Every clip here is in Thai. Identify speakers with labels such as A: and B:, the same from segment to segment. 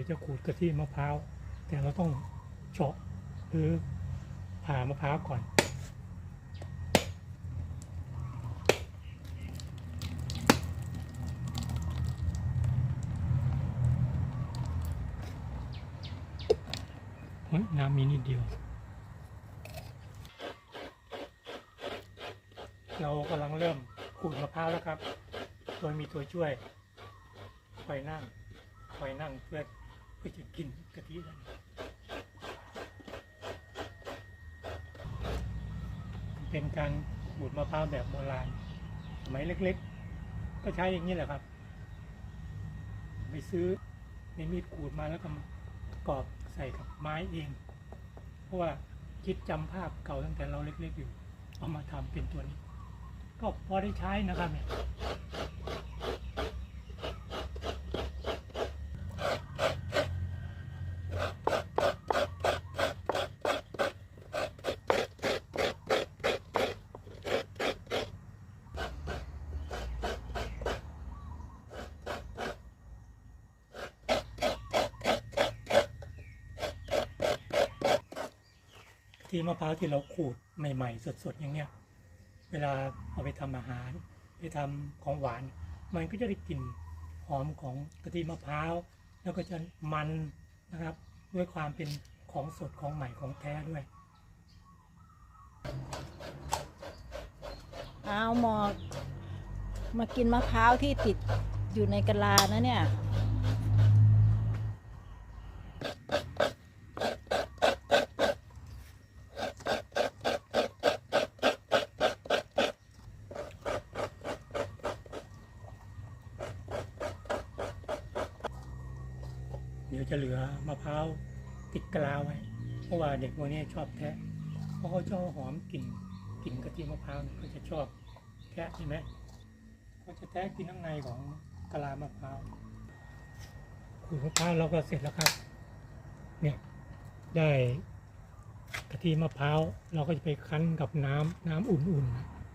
A: ดี๋ยวจะขูดกะทิมะพร้าวแต่เราต้องเฉาะหรือผ่ามะพร้าวก่อนเฮ้ยน้ำมีนิดเดียว เรากำลังเริ่มขูดมะพร้าวแล้วครับ โดยมีตัวช่วยคอยนั่งคอยนั่งเพื่อ เพื่อจะกินกะทินั่นเป็นการขูดมะพร้าวแบบโบราณสมัยเล็กๆ ก็ใช้อย่างนี้แหละครับ ไปซื้อในมีดขูดมาแล้วก็ปรอบใส่กับไม้เอง เพราะว่าคิดจำภาพเก่าตั้งแต่เราเล็กๆอยู่ เอามาทำเป็นตัวนี้ ก็พอได้ใช้นะครับเนี่ย ที่มะพร้าวที่เราขูดใหม่ๆ สดๆอย่างเนี้ยเวลาเอาไปทำอาหาร ไปทำของหวาน มันก็จะได้กลิ่นหอมของกะทิมะพร้าว แล้วก็จะมันนะครับ ด้วยความเป็นของสดของใหม่ของแท้ด้วย
B: เอาหมอกมากินมะพร้าวที่ติดอยู่ในกะลานะเนี่ย
A: เดี๋ยวจะเหลือมะพร้าวติดกะลาไว้ เพราะว่าเด็กพวกนี้ชอบแทะเพราะเขาชอบหอมกลิ่นกลิ่นกะทิมะพร้าวเขาจะชอบแทะใช่ไหมเขาจะแทะกินข้างในของกะลามะพร้าวขูดมะพร้าวเราก็เสร็จแล้วครับ เนี่ยได้กะทิมะพร้าวเราก็จะไปคั้นกับน้ำน้ำอุ่น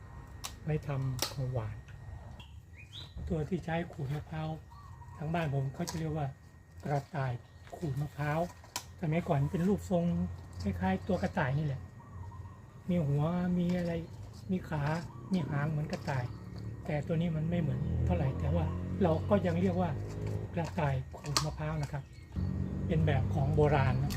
A: ๆไว้ทำของหวาน ตัวที่ใช้ขูดมะพร้าวทางบ้านผมเขาจะเรียกว่า กระต่ายขูดมะพร้าวสมัยก่อนเป็นรูปทรงคล้ายๆ ตัวกระต่ายนี่แหละ มีหัวมีอะไรมีขา มีหางเหมือนกระต่าย แต่ตัวนี้มันไม่เหมือนเท่าไหร่แต่ว่าเราก็ยังเรียกว่ากระต่ายขูดมะพร้าวนะครับ เป็นแบบของโบราณนะ